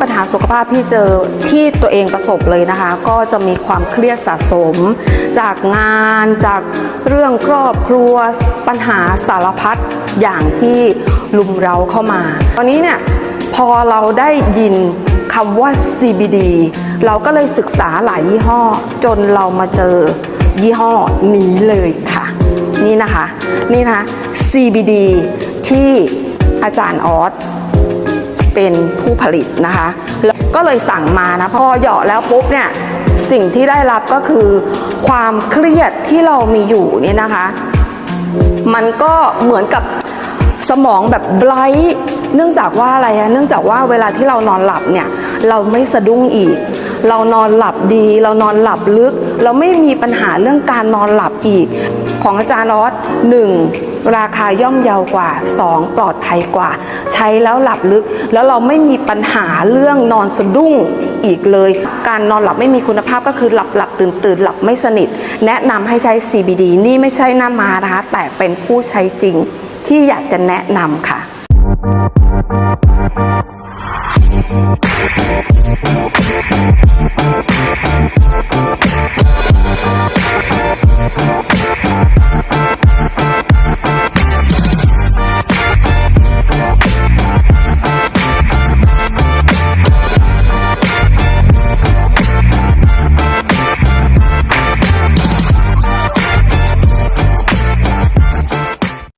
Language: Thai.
ปัญหาสุขภาพที่เจอที่ตัวเองประสบเลยนะคะ ก็จะมีความเครียดสะสม จากงานจากเรื่องครอบครัวปัญหาสารพัดอย่างที่ลุมเราเข้ามา ตอนนี้เนี่ยพอเราได้ยินคำว่า CBD เราก็เลยศึกษาหลายยี่ห้อ จนเรามาเจอยี่ห้อนี้เลยค่ะ นี่นะคะ นี่นะคะ CBD ที่อาจารย์ออส เป็นผู้ผลิตนะคะแล้วก็เลยสั่งมานะพอเหยาะแล้วปุ๊บเนี่ยสิ่งที่ได้รับก็คือความเครียดที่เรามีอยู่เนี่ยนะคะ มันก็เหมือนกับสมองแบบไบรท์เนื่องจากว่าอะไรอะเนื่องจากว่าเวลาที่เรานอนหลับเนี่ยเราไม่สะดุ้งอีก เรานอนหลับดี เรานอนหลับลึก เราไม่มีปัญหาเรื่องการนอนหลับอีก ของอาจารย์นอตหนึ่ง ราคาย่อมเยาวกว่า 2 ปลอดภัยกว่า ใช้แล้วหลับลึก แล้วเราไม่มีปัญหาเรื่องนอนสะดุ้งอีกเลย การนอนหลับไม่มีคุณภาพก็คือหลับหลับตื่นตื่นหลับไม่สนิท แนะนำให้ใช้ CBD นี่ไม่ใช่น้ามานะคะ แต่เป็นผู้ใช้จริงที่อยากจะแนะนำค่ะ